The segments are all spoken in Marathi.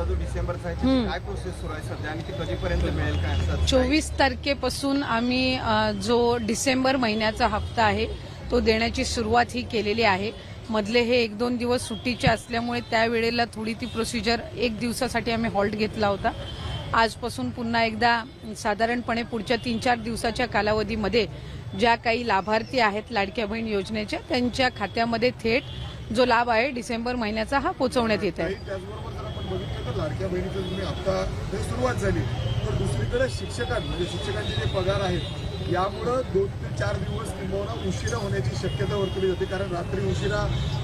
हप्ता जो डिसेंबरचा आहे त्याची काय प्रोसेस सुरू आहे सध्या आणि ती कधीपर्यंत मिळेल काय असं चोवीस तारखेपासून आम्ही जो डिसेंबर महिन्याचा हप्ता आहे तो देण्याची सुरुवात ही केलेली आहे. मधले हे एक दोन दिवस सुट्टीचे असल्यामुळे त्यावेळेला थोडी ती प्रोसिजर एक दिवसासाठी आम्ही हॉल्ट घेतला होता. आजपासून पुन्हा एकदा साधारणपणे पुढच्या तीन चार दिवसाच्या कालावधीमध्ये ज्या काही लाभार्थी आहेत लाडक्या बहीण योजनेच्या त्यांच्या खात्यामध्ये थेट जो लाभ आहे डिसेंबर महिन्याचा हा पोहोचवण्यात येत आहे. बघितलं तर लाडक्या बहिणीचं तुम्ही आत्ता जर सुरुवात झाली. तर दुसरीकडे शिक्षकां म्हणजे शिक्षकांचे जे पगार आहेत यामुळं दोन ते चार दिवस किंबहुना उशिरा होण्याची शक्यता वर्तवली जाते. कारण रात्री उशिरा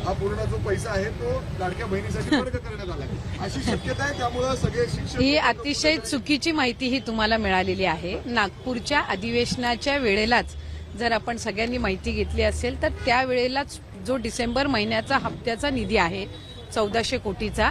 हा पूर्ण जो पैसा आहे तो लाडक्या बहिणीसाठी वर्ग करण्यात आला. आहे अशी शक्यता आहे त्यामुळं सगळे शिक्षक ही अतिशय चुकीची माहिती ही तुम्हाला मिळालेली आहे. नागपूरच्या अधिवेशनाच्या वेळेलाच जर आपण सगळ्यांनी माहिती घेतली असेल तर त्यावेळेलाच जो डिसेंबर महिन्याचा हप्त्याचा निधी आहे चौदाशे कोटीचा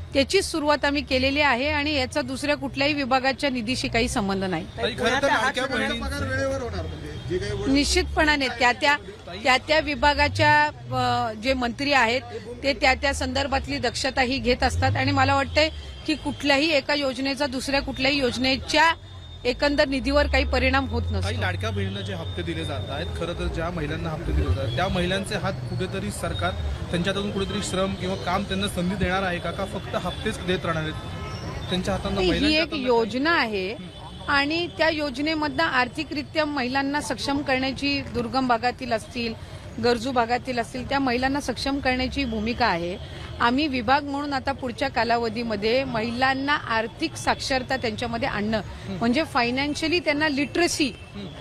त्याची सुरुवात आम्ही केलेली आहे आणि याचा दुसऱ्या कुठल्याही विभागाच्या निधीशी काही संबंध नाही. ताई, खरं तर लाडक्या पगार बहिणींचं वेळेवर होणार म्हणजे जे काही वडील- निश्चितपणाने त्या त्या त्या त्या विभागाच्या जे मंत्री आहेत ते त्या त्या संदर्भातली दक्षता ही घेत असतात. आणि मला वाटतंय की कुठल्याही एका योजनेचा दुसऱ्या कुठल्याही योजनेच्या एकंदर निधीवर काही परिणाम होत काही नसतो लाडक्या बहिणींना जे हप्ते दिले जात आहेत खरं तर ज्या महिलांना हप्ते दिले जातात त्या महिलांचे हात कुठेतरी सरकार त्यांच्यातून कुठेतरी श्रम किंवा काम त्यांना संधी देणार आहे का? का फक्त हप्तेच देत राहणार आहेत? त्यांच्या हातांना ही महिलांच्या एक हातांना योजना आहे आणि त्या योजनेमधनं आर्थिकरित्या महिलांना सक्षम करण्याची दुर्गम भागातील असतील गरजू भागातील असतील त्या महिलांना सक्षम करण्याची भूमिका आहे. आम्ही विभाग म्हणून आता पुढच्या कालावधीमध्ये महिलांना आर्थिक साक्षरता त्यांच्यामध्ये आणणं म्हणजे फायनान्शियली त्यांना लिटरसी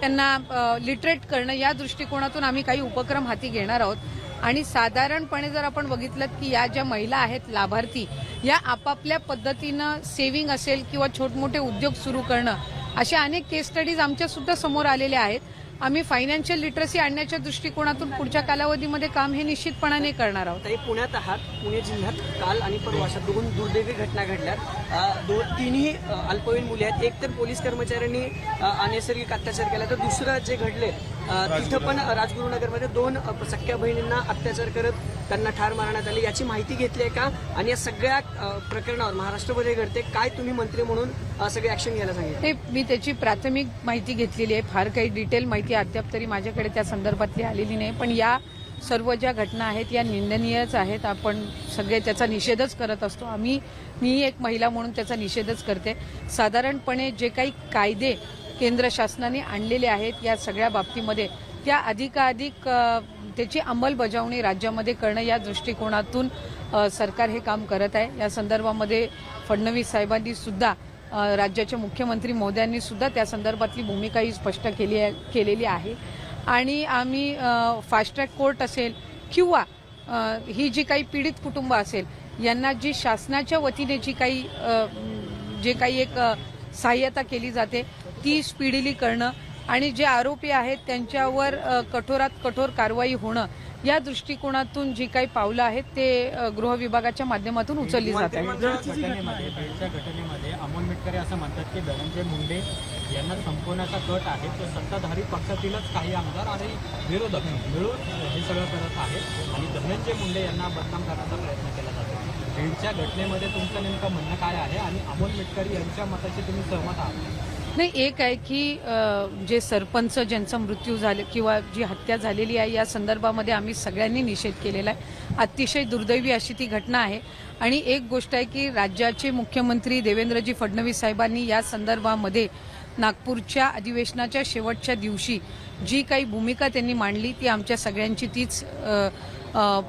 त्यांना लिटरेट करणं या दृष्टिकोनातून आम्ही काही उपक्रम हाती घेणार आहोत. आणि साधारणपणे जर आपण बघितलं की या ज्या महिला आहेत लाभार्थी या आपापल्या पद्धतीनं सेव्हिंग असेल किंवा छोटमोठे उद्योग सुरू करणं अशा अनेक केस स्टडीज आमच्या सुद्धा समोर आलेल्या आहेत. आम्ही फायनान्शियल लिटरसी आणण्याच्या दृष्टिकोनातून पुढच्या कालावधीमध्ये काम हे निश्चितपणाने करणार आहोत. ताई पुण्यात आहात पुणे जिल्ह्यात काल आणि परवा अशा दोन दुर्दैवी घटना घडल्यात. दोन तिन्ही अल्पवयीन मुली आहेत. एक तर पोलीस कर्मचाऱ्यांनी अनैसर्गिक अत्याचार केला. तर दुसरं जे घडले तिथं पण राजगुरुनगरमध्ये दोन सख्या बहिणींना अत्याचार करत त्यांना ठार मारण्यात आले. याची माहिती घेतली आहे का? आणि या सगळ्या प्रकरणावर महाराष्ट्रमध्ये घडते. काय तुम्ही मंत्री म्हणून सगळे सगळी ऍक्शन घ्यायला सांगितलं? ते मी त्याची प्राथमिक माहिती घेतलेली आहे. फार काही डिटेल माहिती अद्याप तरी माझ्याकडे त्या संदर्भातली आलेली नाही. पण या सर्व ज्या घटना आहेत या निंदनीयच आहेत. आपण सगळे त्याचा निषेधच करत असतो. आम्ही मी एक महिला म्हणून त्याचा निषेधच करते. साधारणपणे जे काही कायदे केंद्र शासनाने आणलेले आहेत या सगळ्या बाबतीमध्ये. त्या अधिकाधिक त्याची अंमलबजावणी राज्यामध्ये करणं या दृष्टिकोनातून सरकार हे काम करत आहे. या संदर्भामध्ये फडणवीस साहेबांनी सुद्धा राज्याचे मुख्यमंत्री महोदयांनी सुद्धा त्या संदर्भातली भूमिका ही स्पष्ट केली आहे केलेली आहे. आणि आम्ही फास्ट ट्रॅक कोर्ट असेल किंवा ही जी काही पीडित कुटुंब असेल यांना जी शासनाच्या वतीने जी काही जे काही एक सहाय्यता केली जाते ती स्पिडिली करणं आणि जे आरोपी आहेत त्यांच्यावर कठोरात कठोर कारवाई होणं या दृष्टिकोनातून जी काही पावलं आहेत ते गृह विभागाच्या माध्यमातून उचलली जात आहेत. घटनेमध्ये अमोल मिटकरे असं म्हणतात की धनंजय मुंडे यांना संपवण्याचा कट आहे. तो सत्ताधारी पक्षातीलच काही आमदार आणि विरोधक मिळून हे सगळं करत आहेत आणि धनंजय मुंडे यांना बदनाम करण्याचा प्रयत्न केला जातो. बीडच्या घटनेमध्ये तुमचं नेमकं म्हणणं काय आहे? आणि अमोल मिटकरी यांच्या मताशी तुम्ही सहमत आहात? नाही एक आहे की जे सरपंच ज्यांचा मृत्यू झाले किंवा जी हत्या झालेली आहे या संदर्भामध्ये आम्ही सगळ्यांनी निषेध केलेला आहे. अतिशय दुर्दैवी अशी ती घटना आहे. आणि एक गोष्ट आहे की राज्याचे मुख्यमंत्री देवेंद्रजी फडणवीस साहेबांनी या संदर्भामध्ये नागपूरच्या अधिवेशनाच्या शेवटच्या दिवशी जी काही भूमिका त्यांनी मांडली ती आमच्या सगळ्यांची तीच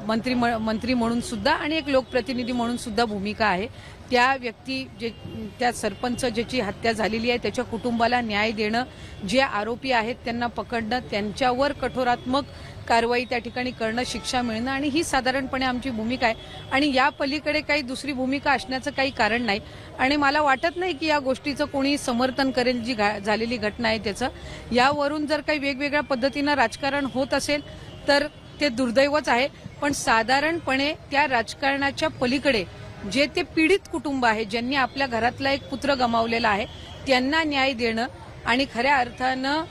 मंत्री म- मंत्री म्हणून सुद्धा आणि एक लोकप्रतिनिधी म्हणून सुद्धा भूमिका आहे. त्या व्यक्ती जे त्या सरपंच ज्याची हत्या झालेली आहे त्याच्या कुटुंबाला न्याय देणं जे आरोपी आहेत त्यांना पकडणं त्यांच्यावर कठोरात्मक कारवाई त्या ठिकाणी करणं शिक्षा मिळणं आणि ही साधारणपणे आमची भूमिका आहे. आणि या पलीकडे काही दुसरी भूमिका असण्याचं काही कारण नाही. आणि मला वाटत नाही की या गोष्टीचं कोणी समर्थन करेल जी घा- झालेली घटना आहे त्याचं. यावरून जर काही वेगवेगळ्या पद्धतीनं राजकारण होत असेल तर ते दुर्दैवच आहे पण साधारणपणे त्या राजकारणाच्या पलीकडे जे ते पीडित कुटुंब आहे ज्यांनी आपल्या घरातला एक पुत्र गमावलेला आहे त्यांना न्याय देणं आणि खऱ्या अर्थानं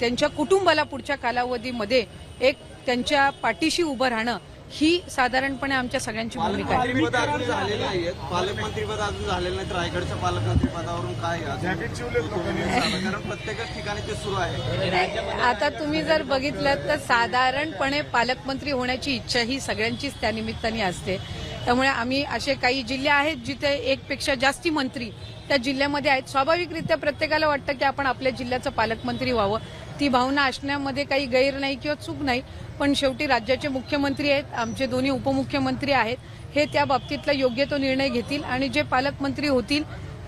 त्यांच्या कुटुंबाला पुढच्या कालावधीमध्ये एक त्यांच्या पाठीशी उभं राहणं ही साधारणपणे आमच्या सगळ्यांची भूमिका आहे. पालकमंत्रीपद अजून झालेलं नाहीये. पालकमंत्रीपद अजून झालेलं नाही. तर रायगडच्या पालकमंत्री पदावरून काय अजून? जॅकेट शिवलेत लोकांनी कारण प्रत्येक ठिकाणी ते सुरू आहे. आता तुम्ही जर बघितलं तर साधारणपणे पालकमंत्री होण्याची इच्छा ही सगळ्यांचीच त्या निमित्ताने असते. त्यामुळे आम्ही असे काही जिल्हे आहेत जिथे एकपेक्षा जास्ती मंत्री त्या जिल्ह्यामध्ये आहेत. स्वाभाविकरित्या प्रत्येकाला वाटतं की आपण आपल्या जिल्ह्याचं पालकमंत्री व्हावं. ती भावना असण्यामध्ये काही गैर नाही किंवा चूक नाही. पण शेवटी राज्याचे मुख्यमंत्री आहेत आमचे दोन्ही उपमुख्यमंत्री आहेत हे त्या बाबतीतला योग्य तो निर्णय घेतील आणि जे पालकमंत्री होतील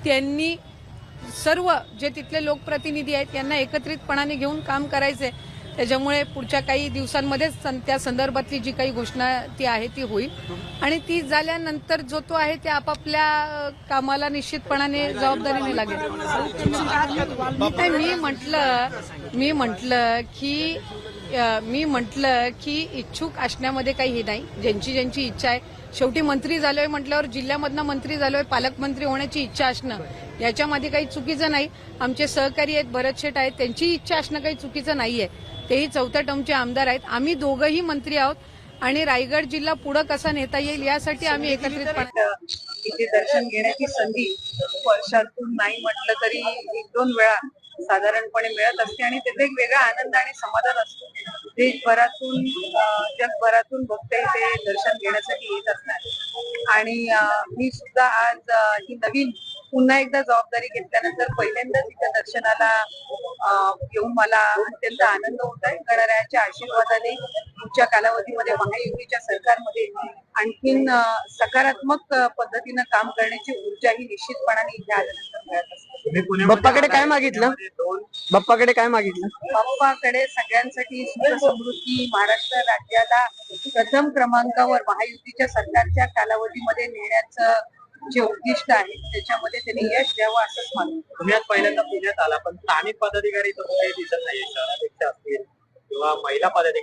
त्यांनी सर्व जे तिथले लोकप्रतिनिधी आहेत यांना एकत्रितपणाने घेऊन काम करायचंय त्याच्यामुळे पुढच्या काही दिवसांमध्येच सं- त्या संदर्भातली जी काही घोषणा ती आहे ती होईल. आणि ती झाल्यानंतर जो तो आहे ते आपापल्या कामाला निश्चितपणाने जबाबदारीने लागेल. मी म्हटलं मी म्हटलं की मी म्हटलं की इच्छुक असण्यामध्ये काही हे नाही. ज्यांची ज्यांची इच्छा आहे. शेवटी मंत्री झालोय म्हटल्यावर जिल्ह्यामधनं मंत्री झालोय पालकमंत्री होण्याची इच्छा असणं याच्यामध्ये काही चुकीचं नाही. आमचे सहकारी आहेत भरत शेठ आहेत त्यांची इच्छा असणं काही चुकीचं नाहीये. तेही चौथ्या टर्मचे आमदार आहेत. आम्ही दोघंही मंत्री आहोत आणि रायगड जिल्हा पुढं कसा नेता येईल यासाठी आम्ही एकत्रितपणे इथे दर्शन घेण्याची संधी वर्षातून नाही म्हटलं तरी एक दोन वेळा साधारणपणे मिळत असते आणि त्याचा एक वेगळा आनंद आणि समाधान असतो. देशभरातून अं, जगभरातून भक्त इथे दर्शन घेण्यासाठी येत असतात आणि मी सुद्धा आज ही नवीन पुन्हा एकदा जबाबदारी घेतल्यानंतर पहिल्यांदाच इथे दर्शनाला येऊन मला अत्यंत आनंद होत आहे. गणरायाच्या आशीर्वादाने पुढच्या कालावधीमध्ये महायुतीच्या सरकारमध्ये आणखीन सकारात्मक पद्धतीनं काम करण्याची ऊर्जा ही निश्चितपणाने इथे आल्यानंतर मिळत असते. बाप्पाकडे काय मागितलं? बाप्पाकडे काय मागितलं? बाप्पाकडे सगळ्यांसाठी सुख समृद्धी महाराष्ट्र राज्याला प्रथम क्रमांकावर महायुतीच्या सरकारच्या कालावधीमध्ये नेण्याचं जे उद्दिष्ट आहे त्याच्यामध्ये त्यांनी यश द्यावं असंच मानलं तुम्ही आज पहिल्यांदा पुण्यात आला पण स्थानिक पदाधिकारी तर कुठे दिसत नाही शहरापेक्षा असतील किंवा महिला पदाधिकारी